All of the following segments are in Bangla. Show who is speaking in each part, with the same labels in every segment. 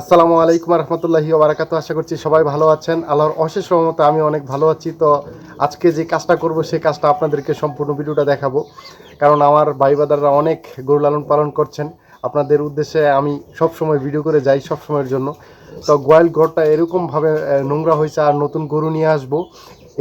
Speaker 1: আসসালামু আলাইকুম রহমতুল্লাহি ওবরাকাত আশা করছি সবাই ভালো আছেন। আল্লাহর অশেষ রহমতে আমি অনেক ভালো আছি। তো আজকে যে কাজটা করব, সেই কাজটা আপনাদেরকে সম্পূর্ণ ভিডিওটা দেখাবো। কারণ আমার ভাই বাদাররা অনেক গরু লালন পালন করছেন। আপনাদের উদ্দেশ্যে আমি সব সময় ভিডিও করে যাই সব সময়ের জন্য। তো গোয়াল ঘরটা এরকমভাবে নোংরা হয়েছে আর নতুন গরু নিয়ে আসব।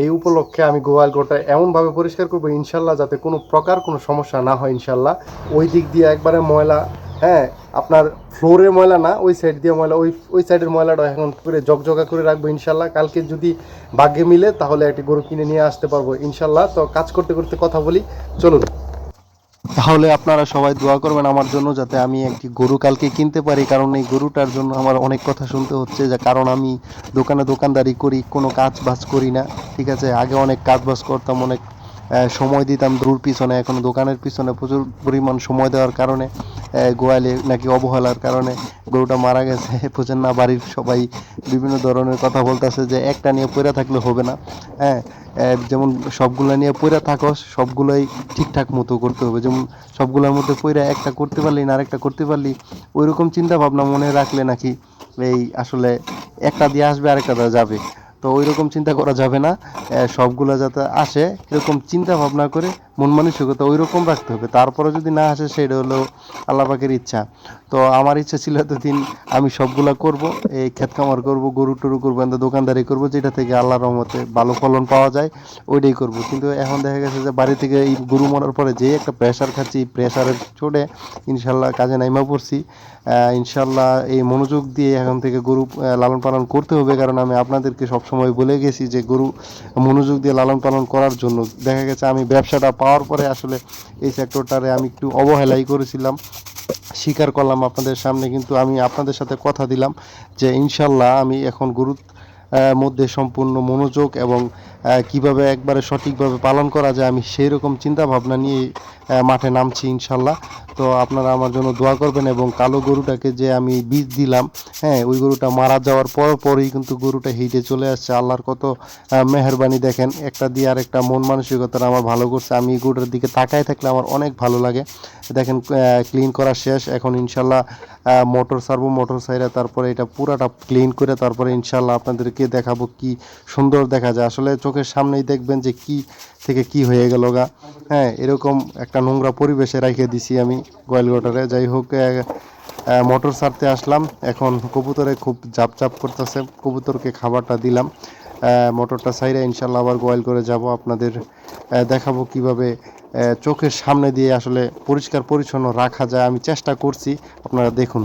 Speaker 1: এই উপলক্ষে আমি গোয়াল ঘরটা এমনভাবে পরিষ্কার করব, ইনশাল্লাহ যাতে কোনো প্রকার কোনো সমস্যা না হয়, ইনশাল্লাহ। ওই দিক দিয়ে একবারে ময়লা হ্যাঁ আপনার ফ্লোরে ময়লা না, ওই সাইড দিয়ে ময়লা, ওই ওই সাইডের ময়লাটা এখন করে জকজকা করে রাখব ইনশাল্লাহ। কালকে যদি ভাগ্যে মিলে, তাহলে একটি গরু কিনে নিয়ে আসতে পারব ইনশাল্লাহ। তো কাজ করতে করতে কথা বলি, চলুন। তাহলে আপনারা সবাই দোয়া করবেন আমার জন্য যাতে আমি একটি গরু কালকে কিনতে পারি, কারণ এই গরুটার জন্য আমার অনেক কথা শুনতে হচ্ছে, যে কারণ আমি দোকানে দোকানদারি করি, কোনো কাজ বাজ করি না, ঠিক আছে? আগে অনেক কাজ বাজ করতাম, অনেক সময় দিতাম গরুর পিছনে, এখন দোকানের পিছনে প্রচুর পরিমাণ সময় দেওয়ার কারণে গোয়ালে নাকি অবহেলার কারণে গরুটা মারা গেছে। বুঝেন না, বাড়ির সবাই বিভিন্ন ধরনের কথা বলতেছে যে একটা নিয়ে পড়ে থাকলে হবে না। হ্যাঁ যেমন সবগুলো নিয়ে পড়ে থাকো, সবগুলোই ঠিকঠাক মতো করতে হবে। যেমন সবগুলোর মধ্যে পড়ে একটা করতে পারলি না আরেকটা করতে পারলি, ওইরকম চিন্তা ভাবনা মনে রাখলে নাকি এই আসলে একটা দিয়ে আসবে, আরেকটা যাবে। তো ওইরকম চিন্তা করা যাবে না। সবগুলা যাতে আসে এরকম চিন্তা ভাবনা করে মন মানসিকতা ওই রকম রাখতে হবে। তারপরে যদি না আসে, সেটা হলো আল্লাহ পাকের ইচ্ছা। তো আমার ইচ্ছা ছিল এতদিন আমি সবগুলা করব, এই ক্ষেত খামার করব, গরু টরু করব এমন দোকানদারি করব, যেটা থেকে আল্লাহ রহমতে ভালো ফলন পাওয়া যায়, ওইটাই করব। কিন্তু এখন দেখা গেছে যে বাড়ি থেকে এই গরু মরার পরে যে একটা প্রেশার খাচ্ছি প্রেশারের চোটে ইনশাল্লাহ কাজে নাইমা পড়ছি। ইনশাল্লাহ এই মনোযোগ দিয়ে এখন থেকে গরু লালন পালন করতে হবে, কারণ আমি আপনাদেরকে সবসময় বলে গেছি যে গরু মনোযোগ দিয়ে লালন পালন করার জন্য। দেখা গেছে আমি ব্যবসাটা পাওয়ার পরে আসলে এই সেক্টরটারে আমি একটু অবহেলাই করেছিলাম। স্বীকার করলাম আপনাদের সামনে কিন্তু আমি আপনাদের সাথে কথা দিলাম যে ইনশাল্লাহ আমি এখন গরু আহ, মধ্যে সম্পূর্ণ মনোযোগ এবং কীভাবে একবারে সঠিকভাবে পালন করা যায় আমি সেই রকম চিন্তা ভাবনা নিয়ে মাঠে নামছি ইনশাল্লাহ। তো আপনারা আমার জন্য দোয়া করবেন এবং কালো গরুটাকে যে আমি বীজ দিলাম হ্যাঁ ওই গরুটা মারা যাওয়ার পর পরই কিন্তু গরুটা হিটে চলে আসছে। আল্লাহর কত মেহেরবানি দেখেন, একটা দিয়ে আর একটা মন মানসিকতাটা আমার ভালো করছে। আমি গরুটার দিকে তাকায় থাকলে আমার অনেক ভালো লাগে। দেখেন ক্লিন করা শেষ। এখন ইনশাল্লাহ মোটর সারবো, মোটর সাইরা তারপরে এটা পুরাটা ক্লিন করে তারপরে ইনশাল্লাহ আপনাদেরকে দেখাবো কি সুন্দর দেখা যায়। আসলে চোখের সামনেই দেখবেন যে কি থেকে কি হয়ে গেল গা। হ্যাঁ এরকম একটা নোংরা পরিবেশে রেখে দিছি আমি গোয়ালঘাটারে যাই হোক মোটর সারতে আসলাম। এখন কবুতরে খুব জাপ জাপ করতেছে। কবুতরকে খাবারটা দিলাম। মোটরটা সাইরে ইনশাল্লাহ আবার গোয়াল করে যাব আপনাদের দেখাবো কীভাবে চোখের সামনে দিয়ে আসলে পরিষ্কার পরিচ্ছন্ন রাখা যায়। আমি চেষ্টা করছি। আপনারা দেখুন।